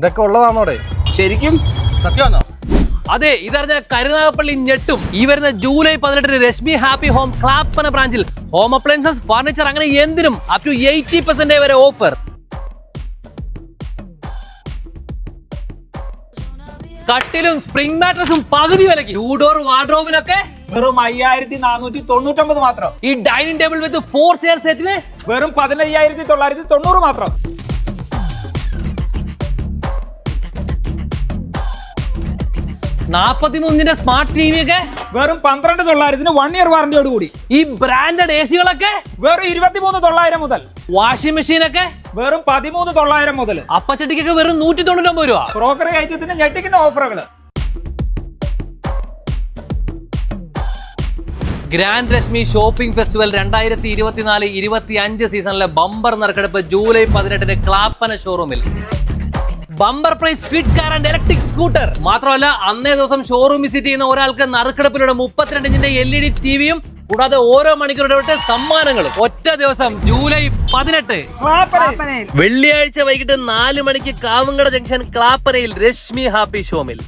ഇതൊക്കെ ഉള്ളതാണോടെ? ശരിക്കും? സത്യമാണോ? അതെ ഇതറിഞ്ഞ കരുനാഗപ്പള്ളി ഞെട്ടും. ഈ വരുന്ന ജൂലൈ പതിനെട്ടിന് രശ്മി ഹാപ്പി ഹോം ക്ലാപ്പന ബ്രാഞ്ചിൽ ഹോം അപ്ലയൻസസ് ഫർണിച്ചർ അങ്ങനെ എന്തിനും അപ് ടു എയ്റ്റി പെർസെന്റ് വരെ ഓഫർ കട്ടിലും സ്പ്രിംഗ് മാട്രസും പകുതി വിലക്ക് ടൂഡോർ വാർഡ്രോബിനൊക്കെ വെറും അയ്യായിരത്തി നാനൂറ്റി തൊണ്ണൂറ്റൊമ്പത് മാത്രം. ഈ dining table with four chair സെറ്റിന് വെറും പതിനയ്യായിരത്തി തൊള്ളായിരത്തി തൊണ്ണൂറ് മാത്രം. നാപ്പത്തിമൂന്നിന്റെ സ്മാർട്ട് ടി വി ഒക്കെ വെറും പന്ത്രണ്ട് തൊള്ളായിരത്തിന് വൺ ഇയർ വാറന്റിയോട് കൂടി ഈ ബ്രാൻഡഡ് എ സികളൊക്കെ വെറും ഇരുപത്തിമൂന്ന് തൊള്ളായിരം മുതൽ. വാഷിംഗ് മെഷീൻ ഒക്കെ വെറും പതിമൂന്ന് തൊള്ളായിരം മുതൽ. അപ്പച്ചട്ടിക്കൊക്കെ വെറും നൂറ്റി തൊണ്ണൂറ്റൊമ്പത് രൂപ ബ്രോക്കറി ഐറ്റത്തിന് ഞെട്ടിക്കുന്ന ഓഫറുകൾ ഗ്രാൻഡ് രശ്മി ഷോപ്പിംഗ് ഫെസ്റ്റിവൽ രണ്ടായിരത്തി ഇരുപത്തിനാല് ഇരുപത്തി അഞ്ച് സീസണിലെ ബമ്പർ നറുക്കെടുപ്പ് ജൂലൈ പതിനെട്ടിന് ക്ലാപ്പന ഷോറൂമിൽ bumper prize fit car and electric scooter മാത്രമല്ല അന്നേ ദിവസം ഷോറൂം വിസിറ്റ് ചെയ്യുന്ന ഒരാൾക്ക് നറുക്കെടുപ്പിലൂടെ മുപ്പത്തിരണ്ട് ഇഞ്ചിന്റെ എൽ ഇ ഡി ടിവിയും കൂടാതെ ഓരോ മണിക്കൂർ ഇടവിട്ട് സമ്മാനങ്ങളും. ഒറ്റ ദിവസം ജൂലൈ പതിനെട്ട്. വെള്ളിയാഴ്ച വൈകിട്ട് നാല് മണിക്ക് കാവുങ്കട ജംഗ്ഷൻ ക്ലാപ്പനയിൽ രശ്മി ഹാപ്പി ഷോമിൽ.